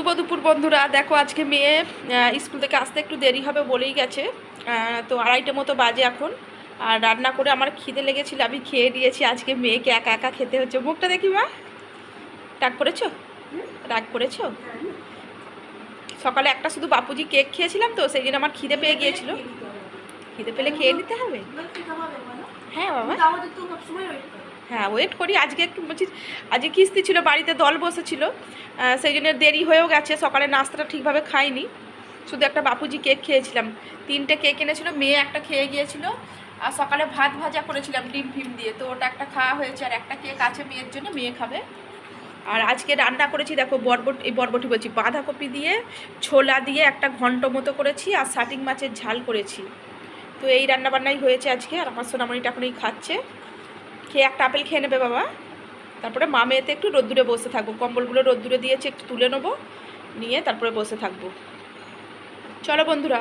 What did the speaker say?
শুভ দুপুর বন্ধুরা। দেখো আজকে মেয়ে স্কুল থেকে আসতে একটু দেরি হবে বলেই গেছে। তো আড়াইটে মতো বাজে এখন। আর রান্না করে আমার খিদে লেগেছিল, আমি খেয়ে দিয়েছি আজকে মেয়েকে একা একা খেতে হচ্ছে। মুখটা দেখি মা। রাগ করেছ? রাগ করেছ? সকালে একটা শুধু বাপুজি কেক খেয়েছিলাম তো, সেই জন্য আমার খিদে পেয়ে গিয়েছিল। খিদে পেলে খেয়ে নিতে হবে? হ্যাঁ বাবা। হ্যাঁ ওয়েট করি। আজকে একটু বলছি, আজকে কিস্তি ছিল, বাড়িতে দল বসেছিল। সেই জন্য দেরি হয়েও গেছে, সকালে নাস্তাটা ঠিকভাবে খাইনি। শুধু একটা বাপুজি কেক খেয়েছিলাম। তিনটে কেক এনেছিল, মেয়ে একটা খেয়ে গিয়েছিল, আর সকালে ভাত ভাজা করেছিলাম ডিম ফিম দিয়ে। তো ওটা একটা খাওয়া হয়েছে, আর একটা কেক আছে মেয়ের জন্য, মেয়ে খাবে। আর আজকে রান্না করেছি, দেখো, বরবট, এই বরবটি বলছি, বাঁধাকপি দিয়ে, ছোলা দিয়ে একটা ঘন্ট মতো করেছি, আর সাটিং মাছের ঝাল করেছি। তো এই রান্নাবান্নাই হয়েছে আজকে, আর আমার সোনামণিটা এখনই খাচ্ছে। খেয়ে একটা আপেল খেয়ে নেবে বাবা। তারপরে মামেতে একটু রোদ্দুরে বসে থাকব। কম্বলগুলো রোদ্দুরে দিয়েছে একটু তুলে নেব। নিয়ে তারপরে বসে থাকব। চলো বন্ধুরা